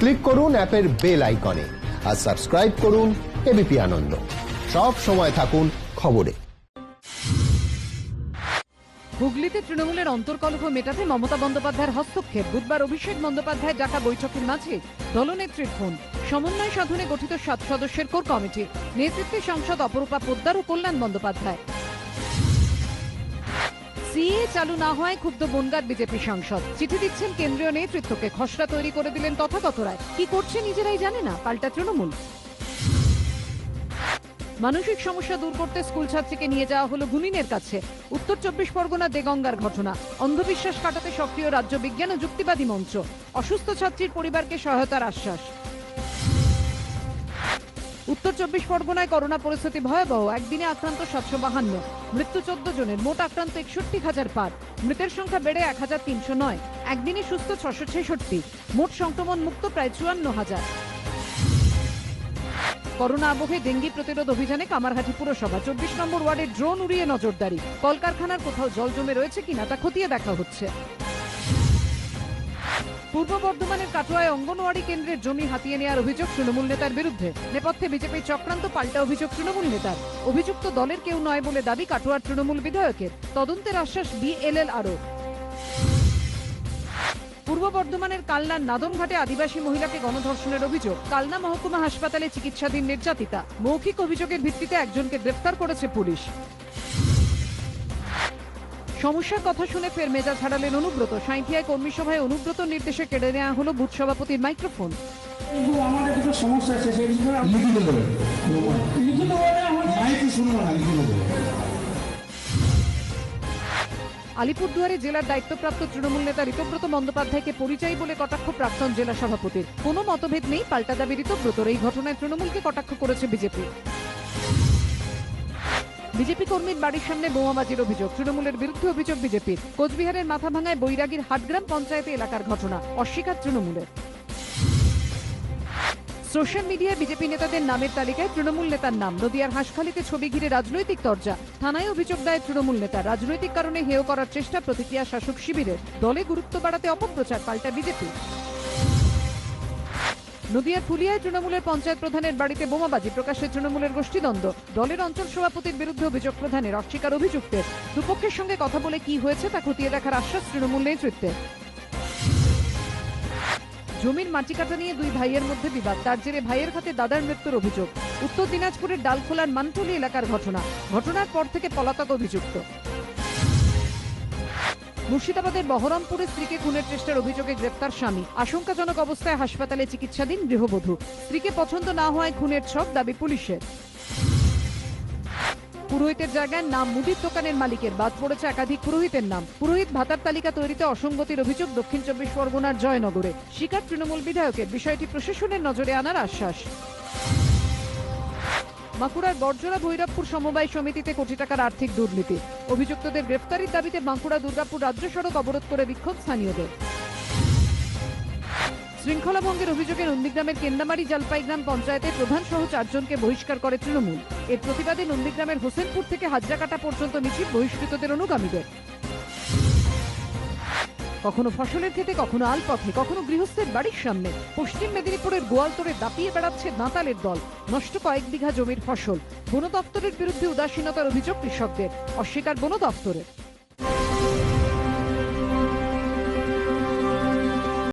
Click করুন অ্যাপের bell আইকনে আর সাবস্ক্রাইব করুন এবিপি আনন্দ। সব সময় থাকুন খবরে। হুগলিতে তৃণমূলের অন্তর্কলহ মেটাতে মমতা বন্দ্যোপাধ্যায়ের হস্তক্ষেপ। বুধবার অভিষেক বন্দ্যোপাধ্যায় ডাকা বৈঠকের মাঝে দলনেত্রীর ফোন সমন্বয় সাধনে গঠিত সাত সদস্যের কোর কমিটি। নেতৃত্বে সাংসদ অপরূপা পোদ্দার ও কল্যাণ বন্দ্যোপাধ্যায়। সিএ চালু না হয় ক্ষুব্ধ বনগার বিজেপি সাংসদ। চিঠি দিচ্ছেন কেন্দ্রীয় নেতৃত্বকে। খসড়া তৈরি করে দিলেন তথাগতরায় কি করছে নিজেরাই জানে না, পাল্টা তৃণমূল। মানসিক সমস্যা দূর করতে স্কুল ছাত্রীকে নিয়ে যাওয়া হলো গুনিনের কাছে। উত্তর চব্বিশ পরগনা দেগঙ্গার ঘটনা। অন্ধবিশ্বাস কাটাতে সক্রিয় রাজ্য বিজ্ঞান ও যুক্তিবাদী মঞ্চ অসুস্থ ছাত্রীর পরিবারকে সহায়তার আশ্বাস। উত্তর চব্বিশ পরগনায় করোনা পরিস্থিতি ভয়াবহ। একদিনে আক্রান্ত সাতশো বাহান্ন। মৃত্যু চোদ্দ জনের, মোট আক্রান্ত একষট্টি হাজার পার মৃতের সংখ্যা বেড়ে এক হাজার তিনশো নয়। একদিনে সুস্থ ছশো ছেষট্টি। মোট সংক্রমণ মুক্ত প্রায় চুয়ান্ন হাজার। করোনা আবহে ডেঙ্গি প্রতিরোধ অভিযানে কামারহাটি পুরসভা। চব্বিশ নম্বর ওয়ার্ডে ড্রোন উড়িয়ে নজরদারি। কলকারখানার কোথাও জল জমে রয়েছে কিনা তা খতিয়ে দেখা হচ্ছে। পূর্ব বর্ধমানের কাটোয়ায় অঙ্গনওয়াড়ি কেন্দ্রের জমি হাতিয়ে নেওয়ার অভিযোগ তৃণমূল নেতার বিরুদ্ধে। নেপথ্যে বিজেপির চক্রান্ত পাল্টা অভিযোগ তৃণমূল নেতার। অভিযুক্ত দলের কেউ নয় বলে দাবি কাটোয়ার তৃণমূল বিধায়কের। তদন্তের আশ্বাস বিএলএল আরও। পূর্ব বর্ধমানের কালনার নাদনঘাটে আদিবাসী মহিলাকে গণধর্ষণের অভিযোগ। কালনা মহকুমা হাসপাতালে চিকিৎসাধীন নির্যাতিতা। মৌখিক অভিযোগের ভিত্তিতে একজনকে গ্রেফতার করেছে পুলিশ। সমস্যার কথা শুনে ফের মেজাজ হারালেন অনুব্রত। সাঁইথিয়ায় কর্মী সভায় অনুব্রত নির্দেশে কেড়ে নেওয়া হলো বুথ সভাপতির মাইক্রোফোন। আমাদের কিছু সমস্যা আছে সেই বিষয়ে লিখিত দেবে লিখিত বলে শুনব না লিখিত দেবে আলিপুরদুয়ারে জেলার দায়িত্বপ্রাপ্ত তৃণমূল নেতা ঋতব্রত বন্দ্যোপাধ্যায়কে পরিচয় বলে কটাক্ষ প্রাক্তন জেলা সভাপতির। কোনো মতভেদ নেই পাল্টা দাবি ঋতব্রতর। এই ঘটনায় তৃণমূলকে কটাক্ষ করেছে বিজেপি। বিজেপি কর্মীর বাড়ির সামনে বোমাবাজির অভিযোগ। তৃণমূলের বিরুদ্ধে অভিযোগ বিজেপির কোচবিহারের মাথাভাঙায় বৈরাগীর হাটগ্রাম পঞ্চায়েতে এলাকার ঘটনা, অস্বীকার তৃণমূলের। সোশ্যাল মিডিয়ায় বিজেপি নেতাদের নামের তালিকায় তৃণমূল নেতার নাম। নদিয়ার হাঁসখালিতে ছবি ঘিরে রাজনৈতিক তরজা। থানায় অভিযোগ দেয় তৃণমূল নেতা। রাজনৈতিক কারণে হেয় করার চেষ্টা প্রতিক্রিয়া শাসক শিবিরের। দলে গুরুত্ব বাড়াতে অপপ্রচার পাল্টা বিজেপি। নদিয়ার ফুলিয়ায় তৃণমূলের পঞ্চায়েত প্রধানের বাড়িতে বোমাবাজি, প্রকাশ্যে তৃণমূলের গোষ্ঠীদ্বন্দ্ব। দলের অঞ্চল সভাপতির বিরুদ্ধে অভিযোগ প্রধানের অস্বীকার অভিযুক্তের। দুপক্ষের সঙ্গে কথা বলে কি হয়েছে তা খতিয়ে দেখার আশ্বাস তৃণমূল নেতৃত্বের। জমির মাটি কাটা নিয়ে দুই ভাইয়ের মধ্যে বিবাদ। তার জেরে ভাইয়ের হাতে দাদার মৃত্যুর অভিযোগ। উত্তর দিনাজপুরের ডালখোলার মানটলি এলাকার ঘটনা। ঘটনার পর থেকে পলাতক অভিযুক্ত। মুর্শিদাবাদের বহরমপুরে স্ত্রীকে খুনের চেষ্টার অভিযোগে গ্রেপ্তার স্বামী। আশঙ্কাজনক অবস্থায় হাসপাতালে চিকিৎসাধীন গৃহবধূ। স্ত্রীকে পছন্দ না হওয়ায় খুনের ছক দাবি পুলিশের। পুরোহিতের জায়গায় নাম মুদির দোকানের মালিকের। বাদ পড়েছে একাধিক পুরোহিতের নাম। পুরোহিত ভাতার তালিকা তৈরিতে অসঙ্গতির অভিযোগ দক্ষিণ চব্বিশ পরগনার জয়নগরে। শিকার তৃণমূল বিধায়কের। বিষয়টি প্রশাসনের নজরে আনার আশ্বাস। বাঁকুড়ার বর্জরা ভৈরবপুর সমবায় সমিতিতে কোটি টাকার আর্থিক দুর্নীতি। অভিযুক্তদের গ্রেফতারির দাবিতে বাঁকুড়া দুর্গাপুর রাজ্য সড়ক অবরোধ করে বিক্ষোভ স্থানীয়দের। শৃঙ্খলা ভঙ্গের অভিযোগে নন্দীগ্রামের কেন্দামারি জলপাই গ্রাম পঞ্চায়েতের প্রধান সহ চারজনকে বহিষ্কার করে তৃণমূল। এর প্রতিবাদে নন্দীগ্রামের হোসেনপুর থেকে হাজরাকাটা পর্যন্ত মিছিল বহিষ্কৃতদের অনুগামীদের। কখনো ফসলের ক্ষেতে, কখনো আলপথে, কখনো গৃহস্থের বাড়ির সামনে। পশ্চিম মেদিনীপুরের গোয়ালতরে দাপিয়ে বেড়াচ্ছে দাঁতালের দল। নষ্ট কয়েক বিঘা জমির ফসল। বন দপ্তরের বিরুদ্ধে উদাসীনতার অভিযোগ কৃষকদের। অস্বীকার বন দপ্তরের